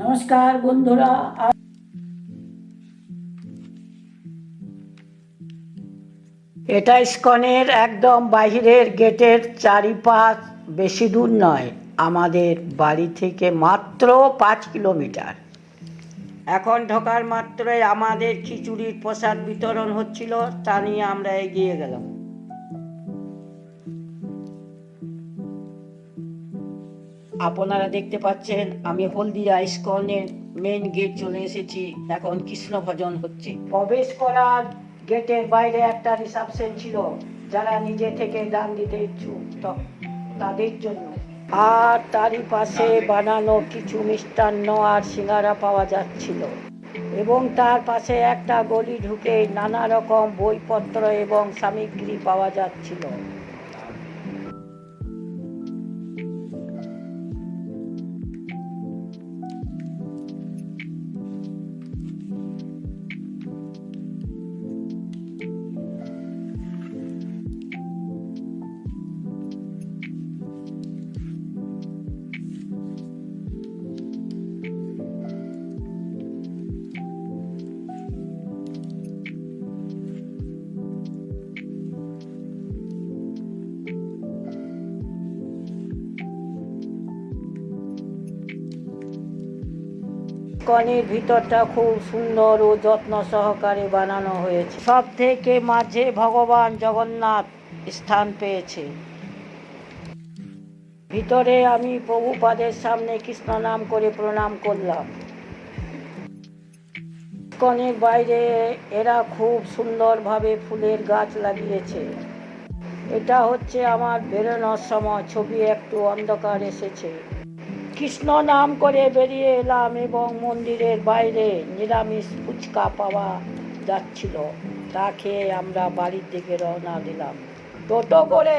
নমস্কার বন্ধুরা। এটা ইস্কনের একদম বাহিরের গেটের চারিপাশ বেশি দূর নয়, আমাদের বাড়ি থেকে মাত্র পাঁচ কিলোমিটার। এখন ঢোকার মাত্রই আমাদের খিচুড়ির প্রসাদ বিতরণ হচ্ছিল, তা নিয়ে আমরা এগিয়ে গেলাম। আপনারা দেখতে পাচ্ছেন, আমি হলদিয়া ইস্কনের মেন গেট চলে এসেছি। এখন কৃষ্ণ ভজন হচ্ছে। প্রবেশ করার গেটের বাইরে একটা রিসেপশন ছিল, যারা নিজে থেকে দান দিতে ইচ্ছুক তাদের জন্য। আর তারই পাশে বানানো কিছু মিষ্টান্ন আর সিঙ্গারা পাওয়া যাচ্ছিল। এবং তার পাশে একটা গলি ঢুকে নানা রকম বইপত্র এবং সামগ্রী পাওয়া যাচ্ছিল। কনের ভিতরটা খুব সুন্দর ও যত্ন সহকারে বানানো হয়েছে। সব থেকে মাঝে ভগবান জগন্নাথ স্থান পেয়েছে। ভিতরে আমি প্রভুপাদের সামনে কৃষ্ণ নাম করে প্রণাম করলাম। কনের বাইরে এরা খুব সুন্দরভাবে ফুলের গাছ লাগিয়েছে। এটা হচ্ছে আমার বেরোনোর সময়, ছবি একটু অন্ধকার এসেছে। কৃষ্ণ নাম করে বেরিয়ে এলাম এবং মন্দিরের বাইরে নিরামিষ ফুচকা পাওয়া যাচ্ছিল। তা খেয়ে আমরা বাড়ির দিকে রওনা দিলাম। টোটো করে